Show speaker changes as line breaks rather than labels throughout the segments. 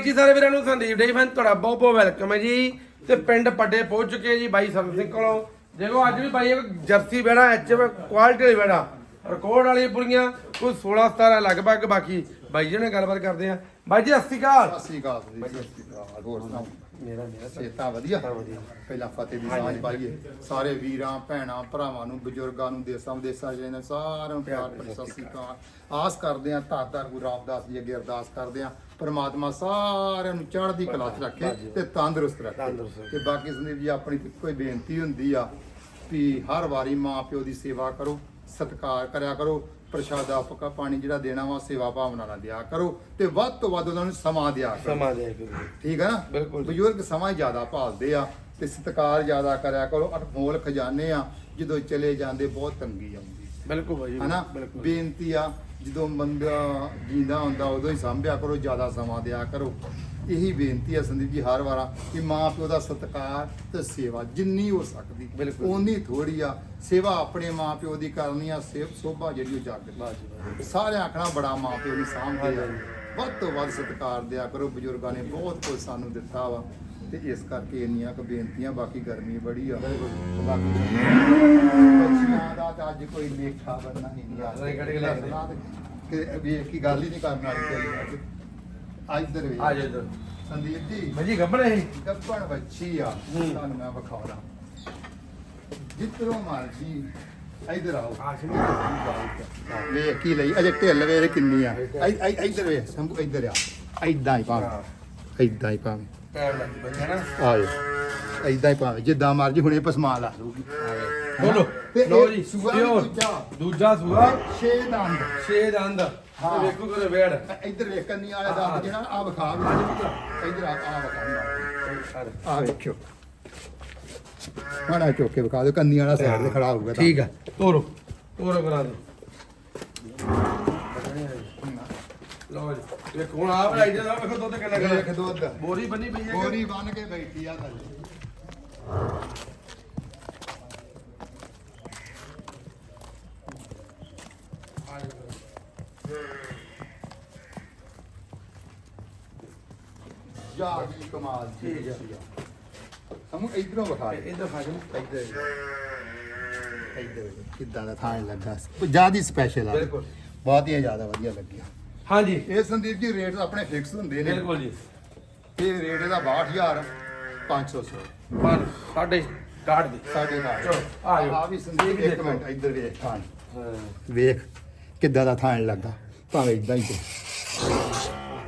ਜੀ ਸਾਰੇ ਵੀਰਾਂ ਨੂੰ ਸੰਦੀਪ ਡੇ ਫੈਨ, ਤੁਹਾਡਾ ਬਹੁਤ ਬਹੁਤ ਵੈਲਕਮ ਹੈ ਜੀ। ਤੇ ਪਿੰਡ ਪੱਡੇ ਪਹੁੰਚ ਚੁੱਕੇ ਜੀ ਬਾਈ ਸਰਵ ਸਿੰਘ ਕੋਲੋਂ ਦੇਖੋ, ਅੱਜ ਵੀ ਬਾਈ ਇੱਕ ਜਰਸੀ ਬੈੜਾ ਐਚਐਫ ਕੁਆਲਿਟੀ ਵਾਲੀ ਬੈੜਾ ਰਿਕਾਰਡ ਵਾਲੀ ਪੁਰੀਆਂ, ਕੋਈ 16 17 ਲਗਭਗ ਬਾਕੀ ਬਾਈ ਜੀ ਨੇ ਗੱਲਬਾਤ ਕਰਦੇ ਆ। ਬਾਈ ਜੀ ਸਤਿ ਸ਼੍ਰੀ ਅਕਾਲ।
ਸਤਿ ਸ੍ਰੀ ਅਕਾਲ ਜੀ, ਸਤਿ ਸ੍ਰੀ ਅਕਾਲ। ਹੋਰ ਸੁਣਾਓ?
ਮੇਰਾ ਮੇਰਾ
ਸਿਹਤਾਂ ਵਧੀਆ? ਪਹਿਲਾਂ ਫਤਿਹ ਦੀ ਸਾਂਝ ਪਾਈਏ। ਸਾਰੇ ਵੀਰਾਂ ਭੈਣਾਂ ਭਰਾਵਾਂ ਨੂੰ ਬਜ਼ੁਰਗਾਂ ਨੂੰ ਦੇਸਾਂ ਵਿਦੇਸਾਂ ਜਿਹੜੇ ਨੇ ਸਾਰਿਆਂ ਨੂੰ ਪਿਆਰ ਭਰੀ ਸਤਿ ਸ੍ਰੀ ਅਕਾਲ। ਆਸ ਕਰਦੇ ਆ ਧੰਨ ਗੁਰੂ ਰਾਮਦਾਸ ਜੀ ਅੱਗੇ ਅਰਦਾਸ ਕਰਦੇ ਆ ਪਰਮਾਤਮਾ ਸਾਰਿਆਂ ਨੂੰ ਚੜ੍ਹਦੀ ਕਲਾ 'ਚ ਰੱਖੇ ਤੇ ਤੰਦਰੁਸਤ ਰੱਖੇ। ਤੇ ਬਾਕੀ ਸੰਦੀਪ ਜੀ ਆਪਣੀ ਕੋਈ ਬੇਨਤੀ ਹੁੰਦੀ ਆ ਵੀ ਹਰ ਵਾਰੀ ਮਾਂ ਪਿਓ ਦੀ ਸੇਵਾ ਕਰੋ ਸਤਿਕਾਰ ਕਰਿਆ ਕਰੋ। ਪ੍ਰਸ਼ਾਦਾ ਪੱਕਾ ਪਾਣੀ ਜਿਹੜਾ ਦੇਣਾ ਵਾ ਸੇਵਾ ਭਾਵਨਾ ਨਾਲ ਦਿਆ ਕਰੋ ਤੇ ਵੱਧ ਤੋਂ ਵੱਧ ਉਹਨਾਂ ਨੂੰ ਸਮਾਂ ਦਿਆ ਕਰੋ।
ਸਮਾਂ ਦੇ ਕਰੋ।
ਠੀਕ ਹੈ ਨਾ?
ਬਿਲਕੁਲ।
ਬਜ਼ੁਰਗ ਸਮਾਂ ਜ਼ਿਆਦਾ ਭਾਲਦੇ ਆ ਤੇ ਸਤਿਕਾਰ ਜ਼ਿਆਦਾ ਕਰਿਆ ਕਰੋ। ਅਨਮੋਲ ਖਜ਼ਾਨੇ ਆ ਜਦੋਂ ਚਲੇ ਜਾਂਦੇ ਬਹੁਤ ਤੰਗੀ ਆਉਂਦੀ
ਬਿਲਕੁਲ ਬਾਈ ਜੀ
ਹਨਾ?
ਬਿਲਕੁਲ।
ਬੇਨਤੀ ਆ ਜਦੋਂ ਬੰਦਾ ਜਿੰਦਾ ਹੁੰਦਾ ਉਦੋਂ ਹੀ ਸੰਭਿਆ ਕਰੋ ਜ਼ਿਆਦਾ ਸਮਾਂ ਦਿਆ ਕਰੋ। ਇਹੀ ਬੇਨਤੀ ਆ ਸੰਦੀਪ ਜੀ ਹਰ ਵਾਰਾ ਕਿ ਮਾਂ ਪਿਓ ਦਾ ਸਤਿਕਾਰ ਤੇ ਸੇਵਾ ਜਿੰਨੀ ਹੋ ਸਕਦੀ
ਬਿਲਕੁਲ।
ਓਨੀ ਥੋੜੀ ਆ। ਸੇਵਾ ਆਪਣੇ ਮਾਂ ਪਿਓ ਦੀ ਕਰਨੀ ਆ ਸੇਵ ਸੋਭਾ ਜਿਹੜੀ ਉਹ ਜੱਗ
ਬਾਜੀ ਬਾਜੀ
ਸਾਰੇ ਆਖਣਾ ਬੜਾ ਮਾਂ ਪਿਓ ਦੀ ਸਾਂਭਦੇ ਆ। ਵੱਧ ਤੋਂ ਵੱਧ ਸਤਿਕਾਰ ਦਿਆ ਕਰੋ ਬਜ਼ੁਰਗਾਂ ਨੇ ਬਹੁਤ ਕੁਝ ਸਾਨੂੰ ਦਿੱਤਾ ਵਾ। ਤੇ ਇਸ ਕਰਕੇ ਇੰਨੀਆਂ ਕੁ ਬੇਨਤੀਆਂ ਬਾਕੀ ਗਰਮੀ ਬੜੀ ਆ। ਬੱਚਿਆਂ ਦਾ ਤਾਂ ਅੱਜ ਕੋਈ ਲੇਖਾ ਬੰਨਾ ਹੀ ਨਹੀਂ
ਕੇ ਆਉਂਦੇ।
ਕਿ ਹੀ ਗੱਲ ਹੀ ਨਹੀਂ ਕਰਨ ਵਾਲੀ ਕੋਈ ਅੱਜ। ਇੱਧਰ ਵੀ
ਆ ਜਾਓ ਇੱਧਰ।
ਸੰਦੀਪ ਜੀ।
ਬਾਈ ਜੀ ਗੱਬੜ ਹੈ
ਗੱਪਣ ਬੱਚੀ ਆ।
ਹੂੰ।
ਤੁਹਾਨੂੰ ਮੈਂ ਵਿਖਾਉਣਾ। ਜਿੱਧਰੋਂ ਮਰਜ਼ੀ ਇੱਧਰ ਆਓ।
ਆ ਸ਼ੁਰੂ
ਵੇਖ ਕੀ ਲਈ। ਅਜੇ ਢਿੱਲ ਵੇਖ ਕਿੰਨੀ ਆ। ਇ- ਇ- ਇੱਧਰ ਵੇਖ। ਸੰਭੂ ਇੱਧਰ ਆ। ਐਦਾਂ ਹੀ ਭਾਵੇਂ। ਐਦਾਂ ਹੀ ਭਾਵੇਂ।
ਪੈਰ ਲੱਗ ਬਾਈ ਹੈ ਨਾ।
ਆਏ ਐਦਾਂ ਹੀ ਭਾਵੇਂ। ਜਿੱਦਾਂ ਮਰਜ਼ੀ ਹੁਣੇ ਪਸਮਾ ਲਾ ਲੂਗੀ
ਬੋਲੋ।
ਤੇ
ਲੋ ਜੀ
ਸੂਆ ਵੀ ਦੂਜਾ।
ਦੂਜਾ ਸੂਆ
ਛੇ ਦੰਦ।
ਛੇ ਦੰਦ।
ਹਾਂ।
ਤੇ ਵੇਖੋ ਕਿਤੇ ਵੇੜ।
ਇੱਧਰ ਵੇਖ ਕੰਨੀ ਵਾਲੇ
ਹਾਂ।
ਦੰਦ ਜਿਹੜਾ ਆ ਵਿਖਾ ਵੀ ਇੱਧਰ ਆ ਆ ਵਿਖਾ ਆ ਵੇਖਿਓ। ਮਾੜਾ ਚੁੱਕ ਕੇ ਵਿਖਾ ਦਿਓ ਕੰਨੀ ਵਾਲਾ ਸਾਈਡ ਤੇ ਖੜਾ ਹੋਊਗਾ ਤਾਂ।
ਠੀਕ ਆ ਤੋਰੋ ਤੋਰੋ ਕਰਾ ਦੋ ਲਓ ਜੀ ਵੇਖੋ ਹੁਣ ਆਪ ਲਾਈ ਦੇ ਵੇਖੋ ਦੁੱਧ ਕਿੰਨਾ ਕਿੰਨਾ।
ਦੁੱਧ।
ਬੋਰੀ ਬੰਨੀ ਪਈ ਹੈ
ਗੋਰੀ ਬਨ ਕੇ ਬੈਠੀ ਆ ਥੱਲੇ। ਜਾ ਕੀ ਕਮਾਲ
ਠੀਕ ਆ।
ਬੱਚੀ ਆ। ਸਾਨੂੰ ਇਧਰੋਂ ਵਿਖਾ ਦੇ
ਇਹਦਾ ਫਾਜਨ
ਇੱਧਰ। ਇੱਧਰ ਕਿੱਦਾਂ ਦਾ ਥਾਂ ਲੱਗਾ ਜ਼ਿਆਦਾ ਸਪੈਸ਼ਲ ਆ।
ਬਿਲਕੁਲ।
ਬਹੁਤ ਹੀ ਜ਼ਿਆਦਾ ਵਧੀਆ ਲੱਗਿਆ।
ਹਾਂਜੀ।
ਇਹ ਸੰਦੀਪ ਜੀ ਰੇਟ ਆਪਣੇ ਫਿਕਸ ਹੁੰਦੇ ਨੇ।
ਬਿਲਕੁਲ ਜੀ।
ਇਹ ਰੇਟ ਇਹਦਾ 62000 500 ਸੌ
ਪਰ ਸਾਡੇ ਕਾਟ ਦੇ।
ਸਾਡੇ ਨਾਲ
ਚਲੋ, ਆ ਜਾਓ।
ਆ ਵੀ ਸੰਦੀਪ
ਇਹ ਵੀ
ਇੱਕ
ਦੇਖੋ।
ਮਿੰਟ ਇੱਧਰ ਵੇਖ ਥਾਂ। ਵੇਖ ਕਿੱਦਾਂ ਦਾ ਥਾਂ ਲੱਗਾ। ਭਾਵੇਂ ਇਦਾਂ ਹੀ ਤੇ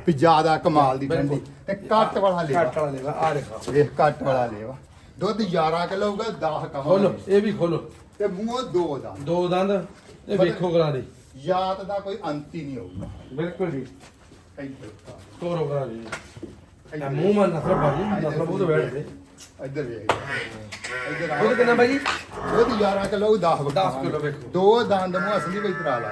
ਵੀ ਜ਼ਿਆਦਾ ਕਮਾਲ ਦੀ ਠੰਡੀ। ਤੇ ਕੱਟ ਵਾਲਾ
ਕੱਟ
ਲੇਵਾ
ਵਾਲਾ ਲੈਵਾ ਆ ਦੇਖੋ।
ਵੇਖ ਕੱਟ ਵਾਲਾ ਲੇਵਾ ਦੁੱਧ 11 ਕਿਲੋ ਹੋਊਗਾ 10
ਖੋਲੋ
ਕਮਾਲ
ਇਹ ਵੀ ਖੋਲੋ।
ਤੇ ਮੂੰਹ ਦੋ ਦਾ
ਦੋ ਦੰਦ ਤੇ ਵੇਖੋ ਕਰਾ ਦੇ
ਯਾਦ ਦਾ ਕੋਈ ਅੰਤ ਹੀ ਨਹੀਂ ਹੋਊਗਾ।
ਬਿਲਕੁਲ ਜੀ। ਤੋਰੋ ਕਰਾ ਦੇ
ਇੱਧਰ।
ਮੂੰਹ ਮਨ ਨਸਲ ਭਾਜੀ ਨਸਲ ਬਹੁਤ ਬੈਠ ਦੇ
ਇੱਧਰ ਵੇਖ। ਇੱਧਰ ਆ।
ਕਿੰਨਾ ਭਾਜੀ?
ਦੁੱਧ 11 ਕਿਲੋ 10
ਦਸ ਕਿਲੋ ਵੇਖੋ।
ਦੋ ਦੰਦ ਮੂੰਹ ਅਸਲੀ ਵਿੱਚ ਤਰਾ ਲਾ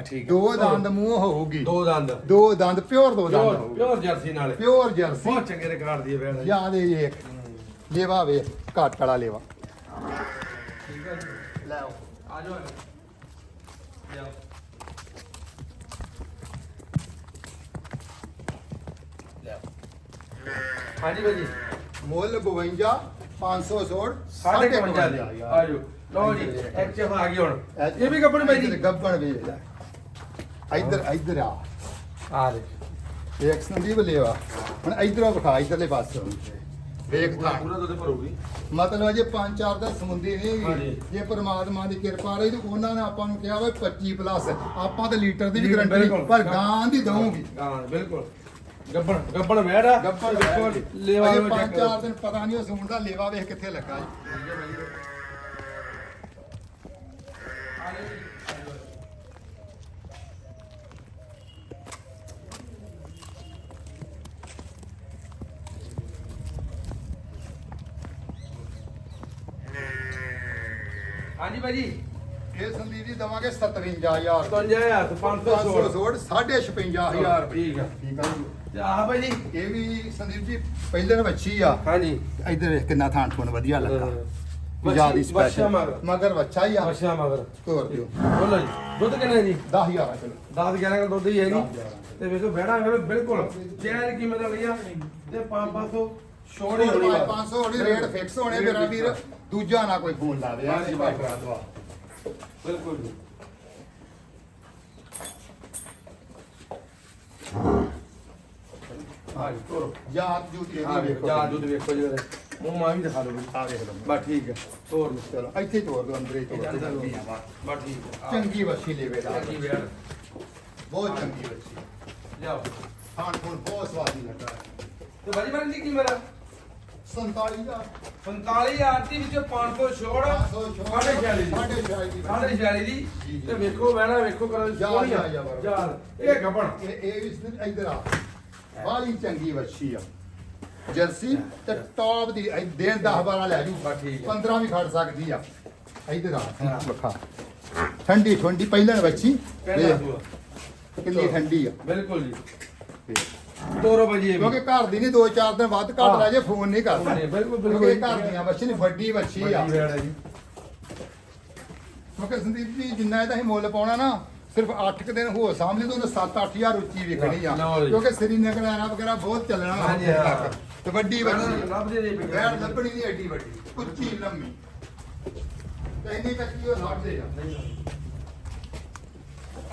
ਠੀਕ
ਦੋ ਦੰਦ ਮੂੰਹ ਹੋਊਗੀ।
ਦੋ ਦੰਦ।
ਦੋ ਦੰਦ ਪਿਓਰ ਦੋ ਦੰਦ
ਪਿਓਰ
ਹੋਊਗੀ।
ਪਿਓਰ ਜਰਸੀ ਨਾਲੇ।
Pure jersey.
ਬਹੁਤ ਚੰਗੇ ਰਿਕਾਰਡ ਦੀ ਬੈਠ
ਯਾਦ ਇਹ। ਵੇਖ ਲੇਵਾ ਵੇਖ ਘੱਟ ਵਾਲਾ ਲੇਵਾ।
ਠੀਕ ਹੈ ਜੀ।
ਲੈ ਆਓ
ਆ ਜਾਓ। ਲਿਆਓ। ਲਿਆਓ। ਹਾਂਜੀ ਭਾਜੀ
ਮੁੱਲ 52 500 ਛੋੜ
ਸਾਢੇ 55 ਦੀ। ਆ ਜਾਓ। ਲਓ ਜੀ ਐਕਚਐਫ ਆ ਗਈ ਹੁਣ। ਇਹ ਵੀ ਕੱਪੜੇ ਭਾਈ ਜੀ।
ਗੱਬਣ ਲੈ। ਇੱਧਰ ਇੱਧਰ ਆ।
ਆ ਦੇ
ਵੇਖ ਸੰਦੀਪ ਲੇਵਾ ਹੁਣ ਇੱਧਰੋਂ ਵਿਖਾ ਇੱਧਰਲੇ ਪਾਸੇ। ਵੇਖ ਥਾਂ
ਪੂਰਾ ਦੁੱਧ ਭਰੂਗੀ।
ਮਤਲਬ ਜੇ ਪੰਜ ਚਾਰ ਦਾ ਸਮੁੰਦੀ ਨਹੀਂ। ਜੇ ਪਰਮਾਤਮਾ ਦੀ ਕਿਰਪਾ ਰਹੀ ਤੇ ਉਹਨਾਂ ਨੇ ਆਪਾਂ ਨੂੰ ਕਿਹਾ ਵਾ 25 ਪਲੱਸ ਆਪਾਂ ਤਾਂ ਲੀਟਰ ਦੀ ਵੀ ਗਰੰਟੀ
ਬਿਲਕੁਲ।
ਪਰ ਗਾਂ ਦੀ ਦਊਂਗੀ।
ਹਾਂ ਬਿਲਕੁਲ। ਗੱਬਣ ਗੱਬਣ ਵੈੜਾ
ਗੱਬਰ
ਦੇਖੋ ਲੇਵਾ ਨੂੰ
ਪੰਜ ਚਾਰ। ਦਿਨ ਪਤਾ ਨਹੀਂ ਉਹ ਸੂਣ ਦਾ ਲੇਵਾ ਵੇਖ ਕਿੱਥੇ ਲੱਗਾ ਜੀ
ਹਾਂਜੀ ਭਾਜੀ।
ਇਹ ਸੰਦੀਪ ਜੀ ਦਵਾਂਗੇ 57000
55000 ਤੋਂ 500
500 ਛੋੜ 56500 ਰੁਪਏ।
ਠੀਕ ਆ।
ਠੀਕ ਆ ਜੀ।
ਆਹ ਭਾਜੀ।
ਇਹ ਵੀ ਸੰਦੀਪ ਜੀ ਪਹਿਲੇ ਨੇ ਬੱਚੀ ਆ।
ਹਾਂਜੀ।
ਇੱਧਰ ਕਿੰਨਾ ਥਾਣ ਥੁਣ ਵਧੀਆ ਲੱਗਾ। ਜਿਆਦੀ
ਬੱਚਾ
ਸਪੈਸ਼ਲ
ਮਗਰ।
ਬੱਚਾ ਹੀ ਆ।
ਅੱਛਾ ਮਗਰ।
ਤੋਰ ਦਿਓ।
ਬੋਲੋ ਜੀ। ਦੁੱਧ ਕਿੰਨਾ ਜੀ?
10000 ਚਲੋ
10 11 ਕਿਲੋ ਦੁੱਧ ਹੀ ਹੈ ਜੀ। ਤੇ ਵੇਖੋ ਬਹਿਣਾ ਬਿਲਕੁਲ। ਜਿਹੜਾ ਕੀਮਤ ਵਾਲੀ ਆ। ਤੇ 500 ਛੋੜ ਹੀ ਹੋਣੀ
500 ਹੋਣੀ ਰੇਟ ਫਿਕਸ ਹੋਣੇ ਮੇਰਾ ਵੀਰ। ਦੂਜਾ ਨਾ ਕੋਈ ਫੋਨ ਲਾ ਦੇ
ਹਾਂਜੀ, ਬਾਈ ਕਰਾ ਦਵਾ। ਬਿਲਕੁਲ ਜੀ। ਹਾਂ ਜੀ ਤੋਰੋ।
ਜਾਤ ਜੂਤੀ
ਹਾਂ
ਇਹਦੀ ਵੇਖੋ
ਜਾ ਵੇਖੋ ਮੂੰਹ ਮਾਂ ਵੀ ਦਿਖਾ ਦਿਓ
ਆ ਵੇਖ ਲਓ।
ਬਸ ਠੀਕ ਹੈ ਤੋਰ ਲਓ
ਚਲੋ। ਇੱਥੇ ਤੋਰ ਦੋ ਅੰਦਰੇ ਤੋਰ ਦਿਓ।
ਬਸ ਠੀਕ ਹੈ।
ਚੰਗੀ ਵੱਛੀ ਲੇਵੇ ਦਾ
ਚੰਗੀ ਵੇੜ।
ਬਹੁਤ ਚੰਗੀ ਵੱਛੀ।
ਜਾਓ
ਖਾਣ ਖੂਣ ਬਹੁਤ ਸਵਾਦੀ ਲੱਗਾ।
ਤੇ ਬਾਜੀ ਬਾਜੀ ਦੀ ਕੀਮਤ ਆ
47000
45000 ਦੀ ਵਿੱਚੋਂ 500 ਛੋੜ
500 ਛੋੜ
ਸਾਢੇ 46 ਦੀ।
ਸਾਢੇ 46 ਦੀ।
ਸਾਢੇ 46 ਦੀ।
ਜੀ, ਜੀ।
ਤੇ ਵੇਖੋ ਵੈਣਾ ਵੇਖੋ ਕਰੋ
ਜਾ,
ਸੋਹਣੀ ਆ।
ਜਾ, ਜਾ, ਬਰਾਬਰ।
ਜਾ। ਇਹ ਗੱਬਣ
ਇਹ ਇਹ ਵੀ ਇਸ- ਇੱਧਰ ਆ। ਬਾਲੀ ਚੰਗੀ ਵੱਛੀ ਆ। ਜਰਸੀ ਤੇ ਟੌਪ ਦੀ ਦਿਨ 10 12 ਲੈ ਜੂ।
ਠੀਕ ਹੈ।
15 ਵੀ ਖੜ ਸਕਦੀ ਆ। ਇੱਧਰ ਆ। ਠੰਡੀ ਠੰਡੀ ਪਹਿਲਾਂ ਵੱਛੀ। ਕਿੰਨੀ ਠੰਡੀ ਆ।
ਬਿਲਕੁਲ ਜੀ। ਤੋਰੋ ਬਾਜੀ ਇਹ
ਕਿਉਂਕਿ ਘਰ ਦੀ ਨਹੀਂ ਦੋ ਚਾਰ ਦਿਨ ਵੱਧ ਘੱਟ। ਲੈ ਜੇ ਫੋਨ ਨਹੀਂ ਕਰਦਾ
ਨਹੀਂ, ਬਿਲਕੁਲ, ਬਿਲਕੁਲ।
ਕਿਉਂਕਿ ਘਰ ਦੀਆਂ ਵੱਛੀ ਨਹੀਂ ਵੱਡੀ ਵੱਛੀ ਆ।
ਵੱਡੀ ਵੇੜ ਹੈ ਜੀ।
ਕਿਉਂਕਿ ਸੰਦੀਪ ਜੀ ਜਿੰਨਾ ਇਹਦਾ ਹੀ ਮੁੱਲ ਪਾਉਣਾ ਨਾ ਸਿਰਫ 8 ਦਿਨ ਹੋਰ ਸਾਂਭ ਲਈ ਤਾਂ ਉਹਨੇ 7-8000 ਉੱਚੀ ਵਿਕਣੀ ਆ।
ਲਓ ਜੀ।
ਕਿਉਂਕਿ ਸ੍ਰੀਨਗਰ ਵਗੈਰਾ ਬਹੁਤ ਚੱਲਣਾ
ਹਾਂਜੀ, ਹਾਂ।
ਤੇ ਵੱਡੀ ਵੱਡੀ
ਲੱਭ ਦੇ ਜੀ
ਬੈੜ ਲੱਭਣੀ ਦੀ ਐਡੀ ਵੱਡੀ ਉੱਚੀ ਲੰਮੀ। ਤੇ ਇੰਨੀ ਕੱਚੀ ਉਹ ਲੱਭ ਦੇ ਆ।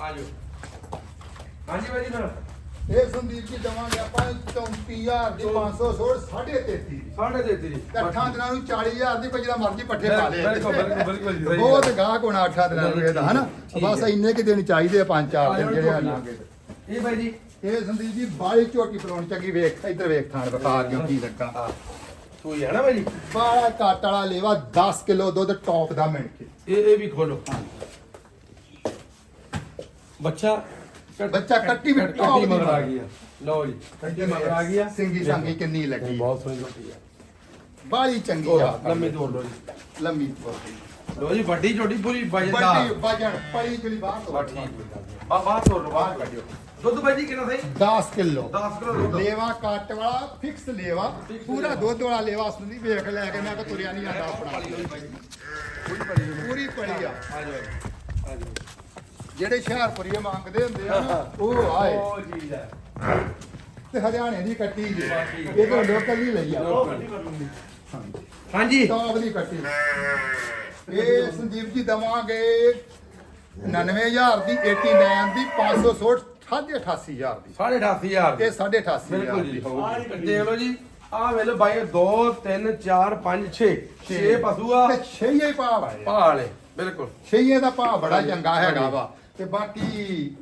ਆ ਜਾਓ। ਹਾਂਜੀ ਬਾਜੀ ਨਾ।
ਇਹ ਸੰਦੀਪ ਜੀ ਦਵਾਂਗੇ ਆਪਾਂ 34000 ਦੀ 500 ਛੋੜ 33.5
ਸਾਢੇ ਦੇ ਤੇਰੀ
ਤੇ ਅੱਠਾਂ ਦਿਨਾਂ ਨੂੰ 40000 ਦੀ ਕੋਈ ਜਿਹੜਾ ਮਰਜ਼ੀ ਪੱਠੇ ਪਾ ਲੇ
ਬਿਲਕੁਲ, ਬਿਲਕੁਲ, ਬਿਲਕੁਲ ਜੀ, ਸਹੀ
ਬਹੁਤ। ਗਾਹਕ ਹੋਣਾ ਅੱਠਾਂ ਦਿਨਾਂ ਨੂੰ ਇਹਦਾ ਹਨਾ? ਬਸ। ਇੰਨੇ ਕਿ ਦਿਨ ਚਾਹੀਦੇ ਆ ਪੰਜ ਚਾਰ ਦਿਨ
ਆ।
ਜਿਹੜੇ
ਝੋਟੀ।
ਲਾਂਗੇ
ਇਹ ਬਾਈ ਜੀ।
ਇਹ ਸੰਦੀਪ ਜੀ ਬਾਲੀ ਝੋਟੀ ਪਲਾਉਣ ਚੰਗੀ ਵੇਖ ਇੱਧਰ ਵੇਖ ਥਾਣ ਵਿਖਾ ਕਿਉਂ ਕੀ ਲੱਗਾ।
ਤੂੰ ਨਾ ਬਾਈ ਜੀ।
ਬਾਲਾ ਕਾਟ ਵਾਲਾ ਲੇਵਾ 10 ਕਿਲੋ ਦੁੱਧ ਟੌਪ ਦਾ ਮਿਣ ਕੇ।
ਇਹ ਇਹ ਵੀ ਖੋਲੋ। ਬੱਚਾ
ਬੱਚਾ ਕੱਟੀ ਵੀ
ਕੱਟੀ
ਟੌਪ ਦੀ
ਮਗਰ ਆ ਗਈ ਆ। ਲਓ ਜੀ ਕੱਟੀ ਮਗਰ ਆ ਗਈ ਆ।
ਸਿੰਗੀ ਸੰਗੀ ਕਿੰਨੀ ਲੱਗੀ
ਬਹੁਤ ਸੋਹਣੀ ਝੋਟੀ ਆ।
ਬਾਲੀ ਚੰਗੀ ਆ।
ਲੰਮੀ ਤੋੜ ਲਓ ਜੀ।
ਲੰਮੀ
ਲਓ। ਜੀ ਵੱਡੀ ਝੋਟੀ ਪੂਰੀ ਵਜਨਦਾਰ
ਵੱਡੀ ਵਜਣ ਪਲੀ ਜਿਹੜੀ ਬਾਹਰ ਤੋਂ
ਠੀਕ ਆ ਬਾਹਰ ਤੋੜ ਲਓ ਬਾਹਰ ਕੱਢਿਓ। ਦੁੱਧ ਬਾਈ ਜੀ ਕਿੰਨਾ ਸਹੀ?
10 ਕਿਲੋ।
10 ਕਿਲੋ ਦੁੱਧ।
ਲੇਵਾ ਕੱਟ ਵਾਲਾ ਫਿਕਸ ਲੇਵਾ। ਪੂਰਾ ਦੁੱਧ ਵਾਲਾ ਲੇਵਾ ਸੁਣੀ ਵੇਖ ਲੈ ਕੇ ਮੈਂ ਕਿ ਤੁਰਿਆ ਨਹੀਂ ਜਾਂਦਾ ਆਪਣਾ। ਪੂਰੀ ਪੜੀ ਆ।
ਆ ਜਾਓ।
ਜਿਹੜੇ ਹੁਸ਼ਿਆਰਪੁਰੀਏ ਮੰਗਦੇ ਹੁੰਦੇ ਆ ਨਾ, ਉਹ ਆਏ।
ਉਹ ਚੀਜ਼ ਹੈ
ਤੇ ਹਰਿਆਣੇ ਦੀ ਕੱਟੀ ਜੀ। ਇਹ ਤਾਂ ਲੋਕਲ ਹੀ ਲਈ ਆ।
ਹਾਂਜੀ।
ਟੌਪ ਦੀ ਕੱਟੀ। ਇਹ ਸੰਦੀਪ ਜੀ ਦਵਾਂਗੇ 99000 ਦੀ 89 ਦੀ 560 88000 ਦੀ।
88500
ਇਹ 88000
ਬਿਲਕੁਲ ਜੀ। ਦੇਖ ਲਓ ਜੀ। ਆ ਵੇਲੇ ਬਾਈ 2 3 4 5 6 6 ਪਸ਼ੂ ਆ।
ਤੇ ਛਈਏ ਭਾਵ ਆਏ
ਭਾਲੇ ਬਿਲਕੁਲ।
ਛਈਏ ਦਾ ਭਾਅ ਬੜਾ ਚੰਗਾ ਹੈਗਾ ਵਾ। ਤੇ ਬਾਕੀ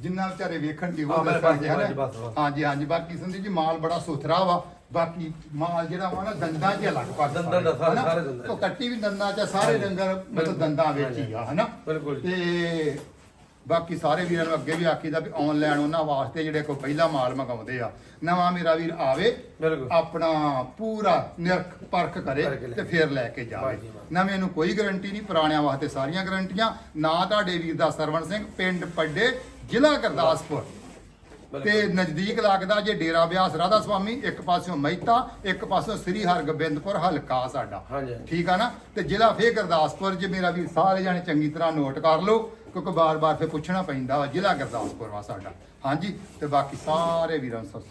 ਜਿੰਨਾ ਵਿਚਾਰੇ ਵੇਖਣ ਦੀ ਉਹ
ਬਸ,
ਹਨਾ। ਹਾਂਜੀ ਹਾਂਜੀ ਬਾਕੀ ਸੰਦੀਪ ਜੀ ਮਾਲ ਬੜਾ ਸੁਥਰਾ ਵਾ ਬਾਕੀ ਮਾਲ ਜਿਹੜਾ ਵਾ ਨਾ ਦੰਦਾਂ 'ਚ ਅਲੱਗ ਪਾ
ਦੰਦਾਂ ਦਾ ਸਾਰੇ- ਦੰਦਾਂ।
ਤੋਂ ਕੱਟੀ ਵੀ ਦੰਦਾਂ 'ਚ ਸਾਰੇ ਡੰਗਰ ਮਤਲਬ ਦੰਦਾਂ ਵਿੱਚ ਹੀ ਆ ਹਨਾ। ਤੇ ਬਾਕੀ ਸਾਰੇ ਵੀਰਾਂ ਨੂੰ ਅੱਗੇ ਵੀ ਆਖੀਦਾ ਵੀ ਆਨਲਾਈਨ ਉਹਨਾਂ ਵਾਸਤੇ ਜਿਹੜੇ ਕੋਈ ਪਹਿਲਾ ਮਾਲ ਮੰਗਾਉਂਦੇ ਆ ਨਵਾਂ ਮੇਰਾ ਵੀਰ ਆਵੇ
ਬਿਲਕੁਲ।
ਆਪਣਾ ਪੂਰਾ ਨਿਰਖ ਪਰਖ ਕਰੇ
ਲੈ।
ਤੇ ਫਿਰ ਲੈ ਕੇ ਜਾਵੇ
ਵਾਹ ਜੀ ਵਾਹ।
ਨਵੇਂ ਨੂੰ ਕੋਈ ਗਾਰੰਟੀ ਨਹੀਂ ਪੁਰਾਣਿਆਂ ਵਾਸਤੇ ਸਾਰੀਆਂ ਗਾਰੰਟੀਆਂ ਨਾ ਤੁਹਾਡੇ ਵੀਰ ਦਾ ਸਰਵਣ ਸਿੰਘ ਪਿੰਡ ਪੱਡੇ ਜ਼ਿਲ੍ਹਾ ਗੁਰਦਾਸਪੁਰ ਤੇ ਨਜ਼ਦੀਕ ਲੱਗਦਾ ਜੇ ਡੇਰਾ ਬਿਆਸ ਰਾਧਾ ਸੁਆਮੀ ਇੱਕ ਪਾਸਿਓਂ ਮਹਿਤਾ ਇੱਕ ਪਾਸਿਓਂ ਸ੍ਰੀ ਹਰਗੋਬਿੰਦਪੁਰ ਹਲਕਾ ਸਾਡਾ
ਹਾਂਜੀ।
ਠੀਕ ਆ ਨਾ ਤੇ ਜ਼ਿਲ੍ਹਾ ਫੇਰ ਗੁਰਦਾਸਪੁਰ ਜੇ ਮੇਰਾ ਵੀਰ ਸਾਰੇ ਜਾਣੇ ਚੰਗੀ ਤਰ੍ਹਾਂ ਨੋਟ ਕਰ ਲਓ ਕਿਉਂਕਿ ਬਾਰ-ਬਾਰ ਫਿਰ ਪੁੱਛਣਾ ਪੈਂਦਾ ਵਾ, ਜ਼ਿਲ੍ਹਾ ਗੁਰਦਾਸਪੁਰ ਵਾ ਸਾਡਾ। ਹਾਂਜੀ, ਤੇ ਬਾਕੀ ਸਾਰੇ ਵੀਰਾਂ ਨੂੰ ਸਤਿ ਸ਼੍ਰੀ